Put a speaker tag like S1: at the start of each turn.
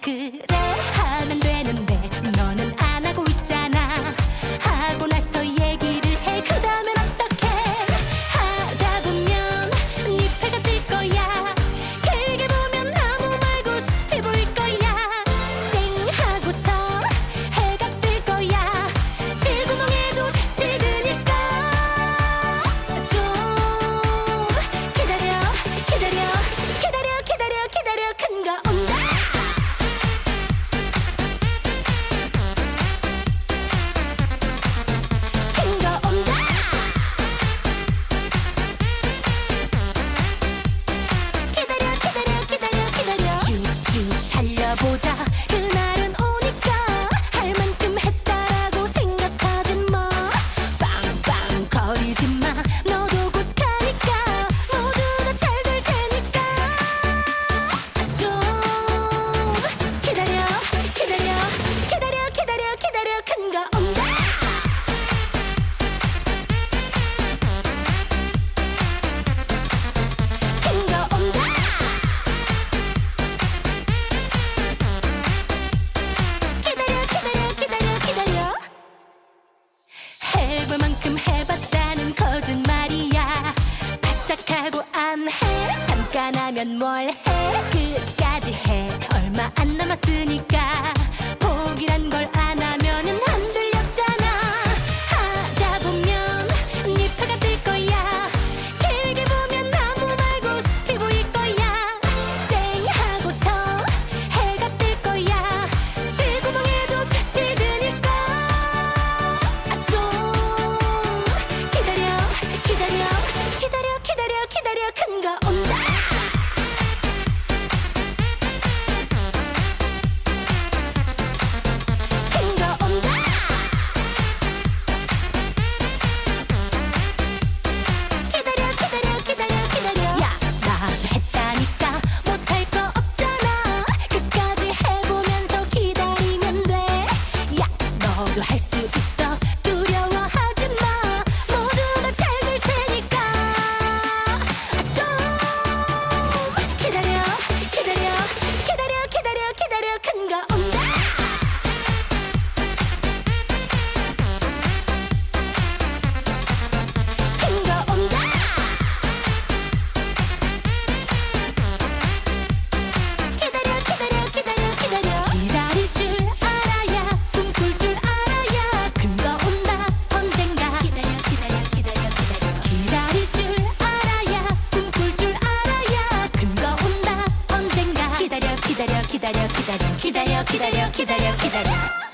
S1: 그래. and more. Hey. life. 기다려 기다려 기다려 기다려 기다려 기다려.